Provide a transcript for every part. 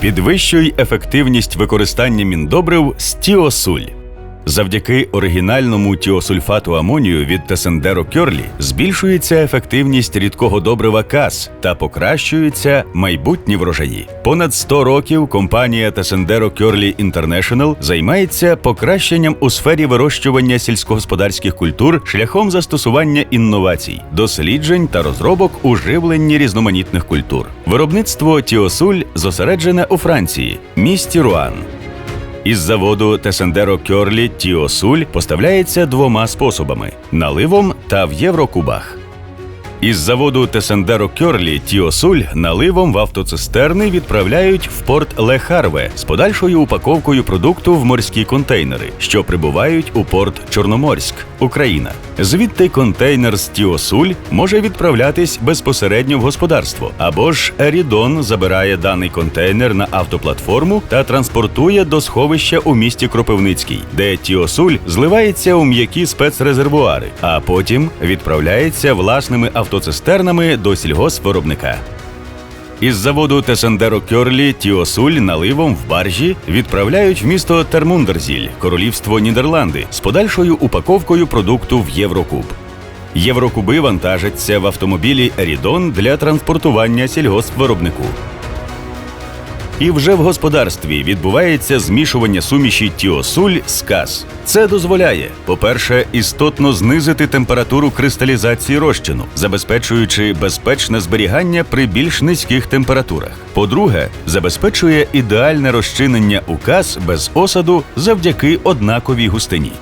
Підвищуй ефективність використання міндобрив з тіосуль. Завдяки оригінальному тіосульфату амонію від Тесендеро Кьорлі збільшується ефективність рідкого добрива КАС та покращуються майбутні врожаї. Понад 100 років компанія Тесендеро Кьорлі Інтернешнл займається покращенням у сфері вирощування сільськогосподарських культур шляхом застосування інновацій, досліджень та розробок у живленні різноманітних культур. Виробництво тіосуль зосереджене у Франції, місті Руан. Із заводу Тесендеро Кьорлі Тіосуль поставляється двома способами: наливом та в єврокубах. Із заводу Тесендеро Кьорлі Тіосуль наливом в автоцистерни відправляють в порт Лехарве з подальшою упаковкою продукту в морські контейнери, що прибувають у порт Чорноморськ, Україна. Звідти контейнер з Тіосуль може відправлятись безпосередньо в господарство, або ж Ерідон забирає даний контейнер на автоплатформу та транспортує до сховища у місті Кропивницький, де Тіосуль зливається у м'які спецрезервуари, а потім відправляється власними автоцистернами до сільгоспвиробника. Із заводу Тесендеро Кьорлі Тіосуль наливом в баржі відправляють в місто Термундерзіль, королівство Нідерланди, з подальшою упаковкою продукту в Єврокуб. Єврокуби вантажаться в автомобілі Ерідон для транспортування сільгоспвиробнику. І вже в господарстві відбувається змішування суміші тіосуль з каз. Це дозволяє, по-перше, істотно знизити температуру кристалізації розчину, забезпечуючи безпечне зберігання при більш низьких температурах. По-друге, забезпечує ідеальне розчинення у каз без осаду завдяки однаковій густині.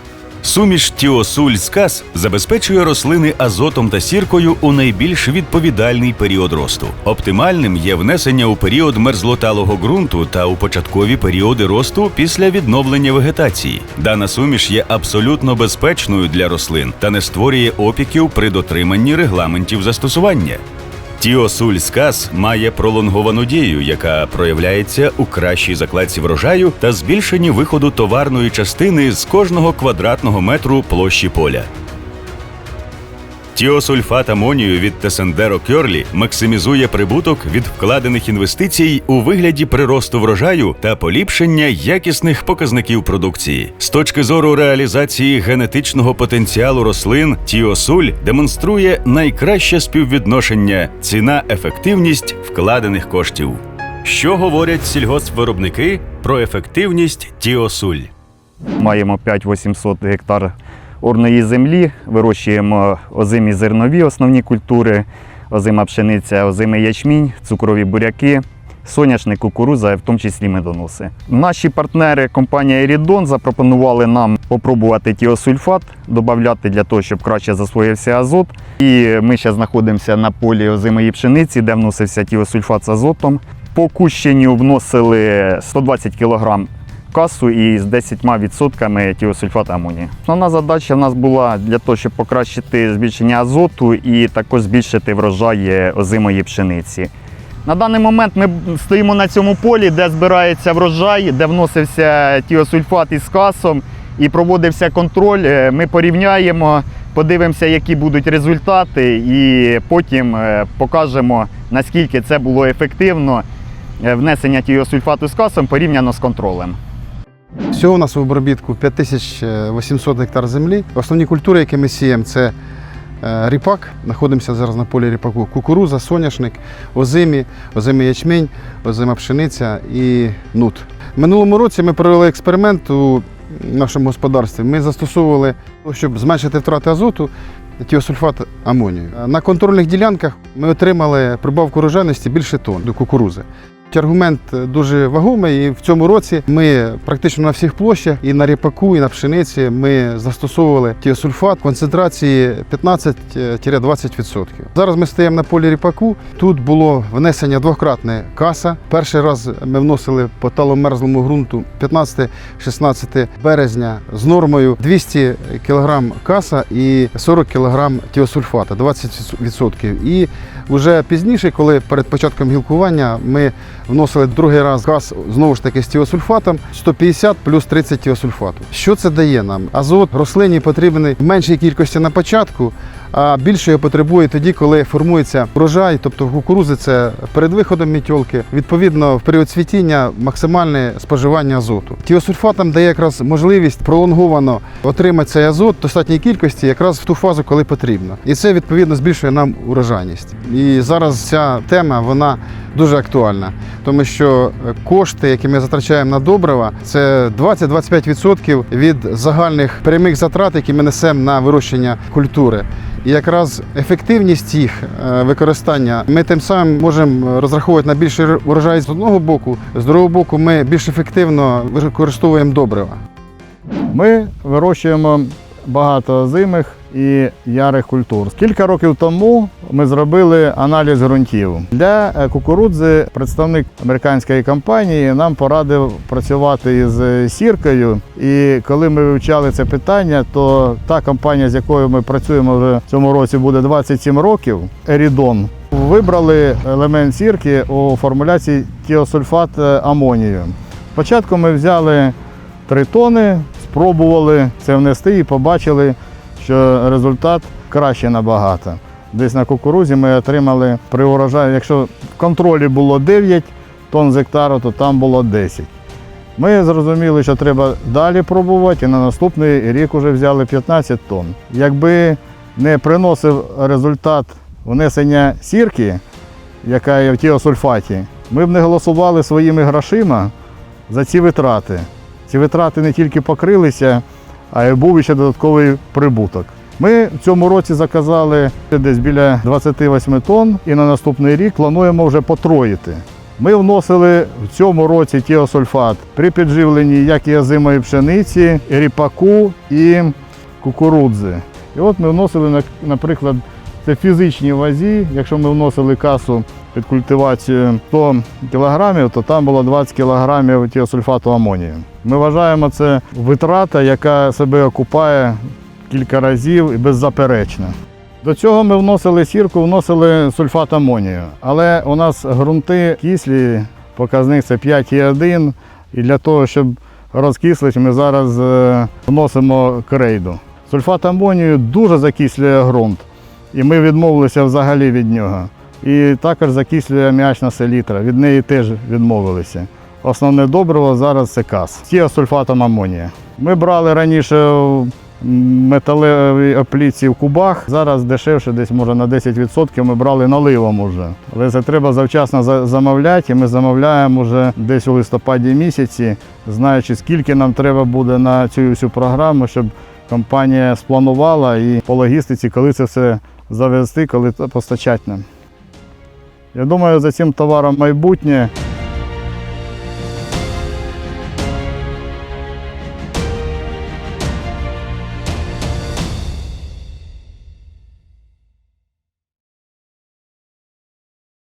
Суміш тіосуль з каз забезпечує рослини азотом та сіркою у найбільш відповідальний період росту. Оптимальним є внесення у період мерзлоталого ґрунту та у початкові періоди росту після відновлення вегетації. Дана суміш є абсолютно безпечною для рослин та не створює опіків при дотриманні регламентів застосування. Тіосуль сказ має пролонговану дію, яка проявляється у кращій закладці врожаю та збільшенні виходу товарної частини з кожного квадратного метру площі поля. Тіосульфат амонію від Тесендеро Кьорлі максимізує прибуток від вкладених інвестицій у вигляді приросту врожаю та поліпшення якісних показників продукції. З точки зору реалізації генетичного потенціалу рослин, Тіосуль демонструє найкраще співвідношення ціна-ефективність вкладених коштів. Що говорять сільгоспвиробники про ефективність Тіосуль? Маємо 5-800 гектар орної землі, вирощуємо озимі зернові основні культури, озима пшениця, озимий ячмінь, цукрові буряки, соняшник, кукуруза, в тому числі медоноси. Наші партнери компанія Ерідон запропонували нам попробувати тіосульфат, додати для того, щоб краще засвоївся азот. І ми зараз знаходимося на полі озимої пшениці, де вносився тіосульфат з азотом. По кущенню вносили 120 кг касу і з 10% тіосульфату амонію. Основна задача в нас була для того, щоб покращити збільшення азоту і також збільшити врожай озимої пшениці. На даний момент ми стоїмо на цьому полі, де збирається врожай, де вносився тіосульфат із касом і проводився контроль. Е, Ми порівняємо, подивимося, які будуть результати, і потім е, покажемо, наскільки це було ефективно е, внесення тіосульфату з касом порівняно з контролем. Всього у нас в обробітку 5800 гектар землі. Основні культури, які ми сіємо, це е, ріпак. Знаходимося зараз на полі ріпаку. Кукуруза, соняшник, озимі, озимий ячмінь, озима пшениця і нут. Минулому році ми провели експеримент у нашому господарстві. Ми застосовували, щоб зменшити втрати азоту, тіосульфат амонію. На контрольних ділянках ми отримали прибавку урожайності більше тонн до кукурузи. Аргумент дуже вагомий, і в цьому році ми практично на всіх площах і на ріпаку, і на пшениці ми застосовували тіосульфат концентрації 15-20%. Зараз ми стоїмо на полі ріпаку. Тут було внесення двократне каса. Перший раз ми вносили по таломерзлому ґрунту 15-16 березня з нормою 200 кг каса і 40 кг тіосульфата, 20%. І вже пізніше, коли перед початком гілкування ми вносили другий раз газ знову ж таки з тіосульфатом 150 плюс 30 тіосульфату. Що це дає нам? Азот рослині потрібний в меншій кількості на початку, а більше його потребує тоді, коли формується врожай, тобто в кукурузи це перед виходом мітьолки. Відповідно, в період цвітіння максимальне споживання азоту. Тіосульфатом дає якраз можливість пролонговано отримати цей азот в достатній кількості, якраз в ту фазу, коли потрібно. І це відповідно збільшує нам урожайність. І зараз ця тема вона дуже актуальна, тому що е, кошти, які ми затрачаємо на добрива, це 20-25% від загальних прямих затрат, які ми несемо на вирощення культури. І якраз ефективність їх е, використання ми тим самим можемо розраховувати на більший урожай з одного боку, з другого боку, ми більш ефективно використовуємо добрива. Ми вирощуємо багато озимих і ярих культур. Кілька років тому ми зробили аналіз ґрунтів. Для е, кукурудзи представник американської компанії нам порадив працювати із е, сіркою. І коли ми вивчали це питання, то та компанія, з якою ми працюємо вже в цьому році, буде 27 років. Ерідон. Вибрали елемент сірки у формуляції тіосульфат е, амонію. Спочатку ми взяли 3 тони, спробували це внести і побачили, що результат краще набагато. Десь на кукурузі ми отримали при урожаї, якщо в контролі було 9 тонн з гектару, то там було 10. Ми зрозуміли, що треба далі пробувати, і на наступний рік вже взяли 15 тонн. Якби не приносив результат внесення сірки, яка є в тіосульфаті, ми б не голосували своїми грошима за ці витрати. Ці витрати не тільки покрилися, а й був ще додатковий прибуток. Ми в цьому році заказали десь біля 28 тонн і на наступний рік плануємо вже потроїти. Ми вносили в цьому році тіосульфат при підживленні як і озимої пшениці, ріпаку і кукурудзи. І от ми вносили, наприклад, це фізичній вазі. Якщо ми вносили касу під культивацію 100 кг, то там було 20 кг тіосульфату амонію. Ми вважаємо це витрата, яка себе окупає кілька разів і беззаперечно. До цього ми вносили сірку, вносили сульфат амонію. Але у нас ґрунти кислі, показник це 5,1. І для того, щоб розкислити, ми зараз е, вносимо крейду. Сульфат амонію дуже закислює ґрунт. І ми відмовилися взагалі від нього. І також закислює м'ячна селітра. Від неї теж відмовилися. Основне добриво зараз це кас. Тіосульфатом амонія. Ми брали раніше в металевій опліці в кубах. Зараз дешевше, десь може на 10% ми брали наливом уже. Але це треба завчасно замовляти. І ми замовляємо вже десь у листопаді місяці, знаючи, скільки нам треба буде на цю всю програму, щоб компанія спланувала і по логістиці, коли це все завезти, коли це постачати нам. Я думаю, за цим товаром майбутнє.